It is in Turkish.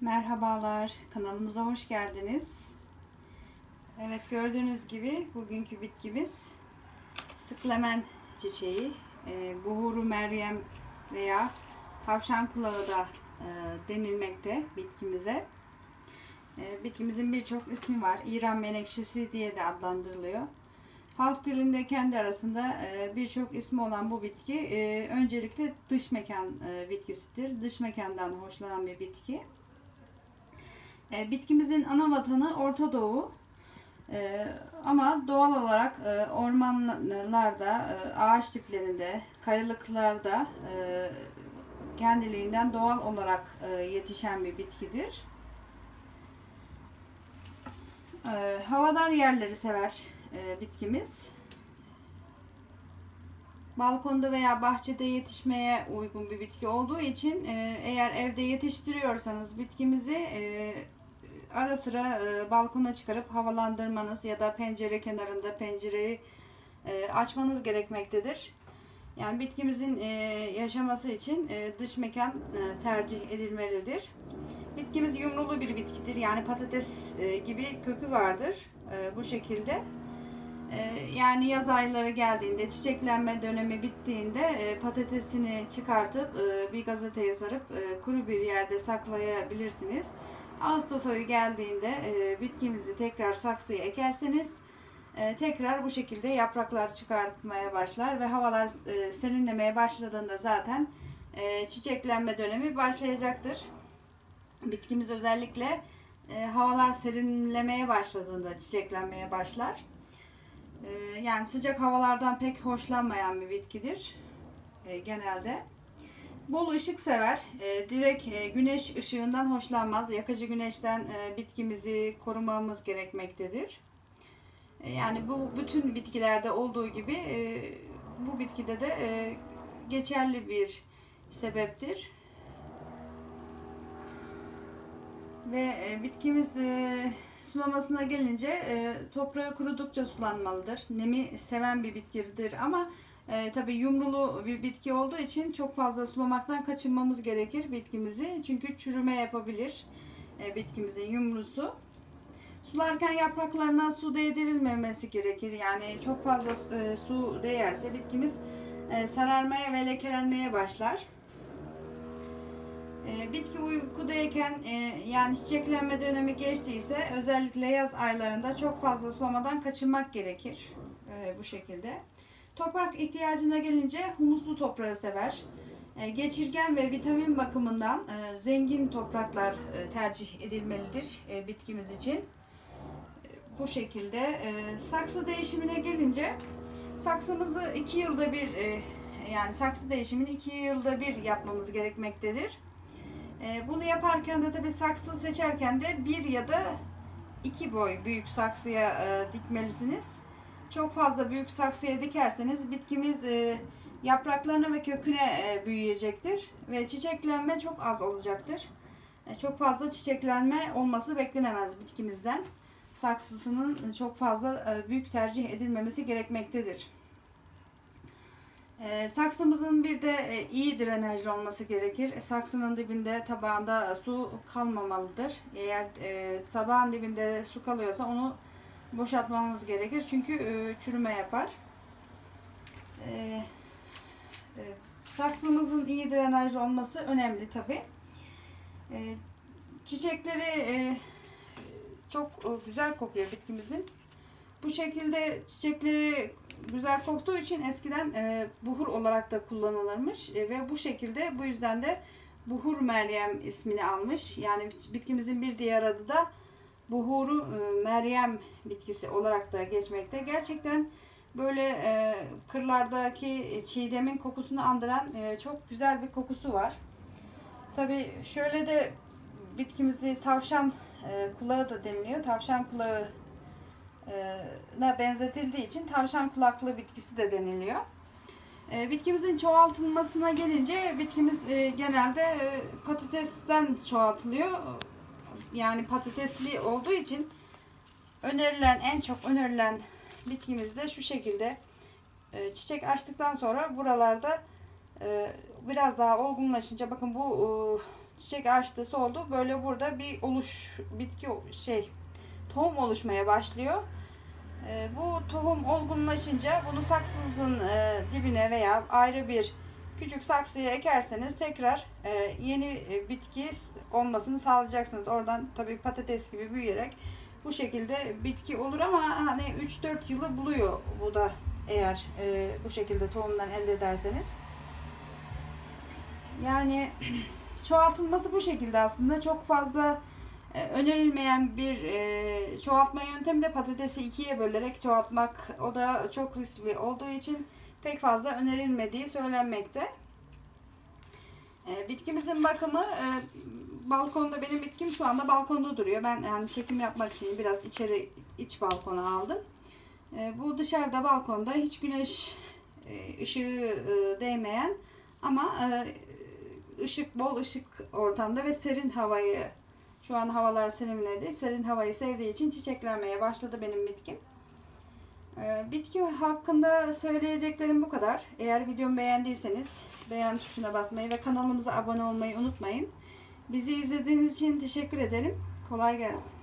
Merhabalar, kanalımıza hoş geldiniz. Evet gördüğünüz gibi bugünkü bitkimiz sıklemen çiçeği. E, buhuru Meryem veya tavşan kulağı da e, denilmekte bitkimize. E, bitkimizin birçok ismi var. İran menekşesi diye de adlandırılıyor. Halk dilinde kendi arasında e, birçok ismi olan bu bitki e, öncelikle dış mekan e, bitkisidir. Dış mekandan hoşlanan bir bitki. E, bitkimizin ana vatanı Orta Doğu. E, ama doğal olarak e, ormanlarda, e, ağaç tiplerinde, kayalıklarda e, kendiliğinden doğal olarak e, yetişen bir bitkidir. E, havadar yerleri sever e, bitkimiz. Balkonda veya bahçede yetişmeye uygun bir bitki olduğu için e, eğer evde yetiştiriyorsanız bitkimizi e, ara sıra e, balkona çıkarıp havalandırmanız ya da pencere kenarında pencereyi e, açmanız gerekmektedir. Yani bitkimizin e, yaşaması için e, dış mekan e, tercih edilmelidir. Bitkimiz yumrulu bir bitkidir. Yani patates e, gibi kökü vardır. E, bu şekilde. E, yani yaz ayları geldiğinde, çiçeklenme dönemi bittiğinde e, patatesini çıkartıp e, bir gazeteye sarıp e, kuru bir yerde saklayabilirsiniz. Ağustos ayı geldiğinde e, bitkimizi tekrar saksıya ekerseniz e, tekrar bu şekilde yapraklar çıkartmaya başlar ve havalar e, serinlemeye başladığında zaten e, çiçeklenme dönemi başlayacaktır. Bitkimiz özellikle e, havalar serinlemeye başladığında çiçeklenmeye başlar. E, yani sıcak havalardan pek hoşlanmayan bir bitkidir e, genelde. Bol ışık sever. E, direkt e, güneş ışığından hoşlanmaz. Yakıcı güneşten e, bitkimizi korumamız gerekmektedir. E, yani bu bütün bitkilerde olduğu gibi e, bu bitkide de e, geçerli bir sebeptir. Ve e, bitkimiz e, sulamasına gelince e, toprağı kurudukça sulanmalıdır. Nemi seven bir bitkidir ama e, tabii yumrulu bir bitki olduğu için çok fazla sulamaktan kaçınmamız gerekir bitkimizi. Çünkü çürüme yapabilir e, bitkimizin yumrusu. Sularken yapraklarına su değdirilmemesi gerekir. Yani çok fazla e, su değerse bitkimiz e, sararmaya ve lekelenmeye başlar. E, bitki uykudayken e, yani çiçeklenme dönemi geçtiyse özellikle yaz aylarında çok fazla sulamadan kaçınmak gerekir. E, bu şekilde. Toprak ihtiyacına gelince humuslu toprağı sever. E, geçirgen ve vitamin bakımından e, zengin topraklar e, tercih edilmelidir bitkimiz için. Bu şekilde. Saksı değişimine gelince saksımızı iki yılda bir yani saksı değişimini iki yılda bir yapmamız gerekmektedir. Bunu yaparken de tabii saksı seçerken de bir ya da iki boy büyük saksıya dikmelisiniz. Çok fazla büyük saksıya dikerseniz bitkimiz e, yapraklarına ve köküne e, büyüyecektir ve çiçeklenme çok az olacaktır. E, çok fazla çiçeklenme olması beklenemez bitkimizden. Saksısının çok fazla e, büyük tercih edilmemesi gerekmektedir. E, saksımızın bir de e, iyi drenajlı olması gerekir. E, Saksının dibinde tabağında su kalmamalıdır. Eğer e, tabağın dibinde su kalıyorsa onu boşaltmanız gerekir. Çünkü e, çürüme yapar. E, e, saksımızın iyi drenajlı olması önemli tabi. E, çiçekleri e, çok e, güzel kokuyor bitkimizin. Bu şekilde çiçekleri güzel koktuğu için eskiden e, buhur olarak da kullanılırmış E, ve bu şekilde bu yüzden de buhur Meryem ismini almış. Yani bitkimizin bir diğer adı da buhuru e, Meryem bitkisi olarak da geçmekte. Gerçekten böyle e, kırlardaki çiğdemin kokusunu andıran e, çok güzel bir kokusu var. Tabi şöyle de bitkimizi tavşan kulağı da deniliyor. Tavşan kulağı na benzetildiği için tavşan kulaklı bitkisi de deniliyor. Bitkimizin çoğaltılmasına gelince bitkimiz genelde patatesten çoğaltılıyor. Yani patatesli olduğu için önerilen en çok önerilen bitkimiz de şu şekilde e, çiçek açtıktan sonra buralarda e, biraz daha olgunlaşınca bakın bu e, çiçek açtı, soldu. Böyle burada bir oluş, bitki şey, tohum oluşmaya başlıyor. E, bu tohum olgunlaşınca bunu saksınızın e, dibine veya ayrı bir küçük saksıya ekerseniz tekrar e, yeni e, bitki olmasını sağlayacaksınız. Oradan tabii patates gibi büyüyerek bu şekilde bitki olur ama hani 3-4 yılı buluyor bu da eğer e, bu şekilde tohumdan elde ederseniz. Yani çoğaltılması bu şekilde aslında çok fazla e, önerilmeyen bir e, çoğaltma yöntemi de patatesi ikiye bölerek çoğaltmak. O da çok riskli olduğu için pek fazla önerilmediği söylenmekte. E, bitkimizin bakımı e, balkonda benim bitkim şu anda balkonda duruyor. Ben yani çekim yapmak için biraz içeri iç balkona aldım. E, bu dışarıda balkonda hiç güneş e, ışığı e, değmeyen ama ışık bol ışık ortamda ve serin havayı şu an havalar serinledi. Serin havayı sevdiği için çiçeklenmeye başladı benim bitkim. Ee, Bitki hakkında söyleyeceklerim bu kadar. Eğer videomu beğendiyseniz beğen tuşuna basmayı ve kanalımıza abone olmayı unutmayın. Bizi izlediğiniz için teşekkür ederim. Kolay gelsin.